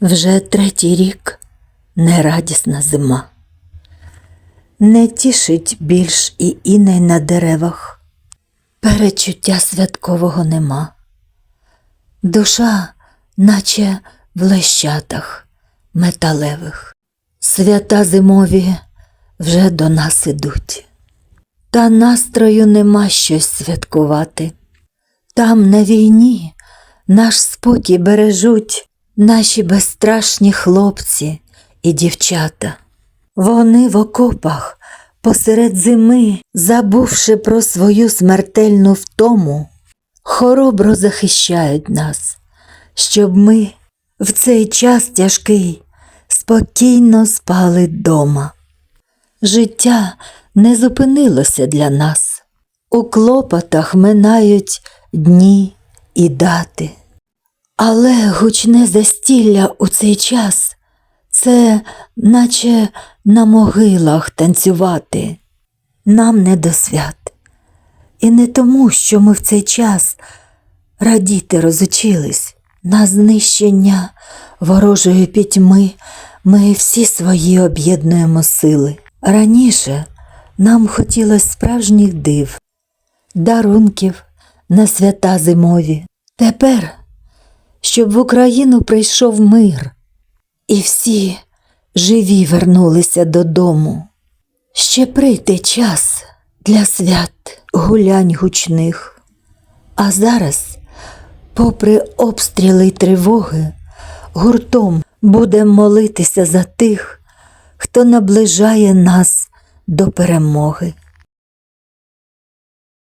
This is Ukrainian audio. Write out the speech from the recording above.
Вже третій рік нерадісна зима. Не тішить більш і іней на деревах, перечуття святкового нема. Душа, наче в лещатах металевих, свята зимові вже до нас ідуть. Та настрою нема щось святкувати. Там на війні наш спокій бережуть наші безстрашні хлопці і дівчата. Вони в окопах посеред зими, забувши про свою смертельну втому, хоробро захищають нас, щоб ми в цей час тяжкий спокійно спали дома. Життя не зупинилося для нас. У клопотах минають дні і дати. Але гучне застілля у цей час це наче на могилах танцювати. Нам не до свят. І не тому, що ми в цей час радіти розучились на знищення ворожої пітьми ми всі свої об'єднуємо сили. Раніше нам хотілося справжніх див, дарунків на свята зимові. Тепер, щоб в Україну прийшов мир, і всі живі вернулися додому. Ще прийде час для свят гулянь гучних. А зараз, попри обстріли й тривоги, гуртом будемо молитися за тих, хто наближає нас до перемоги.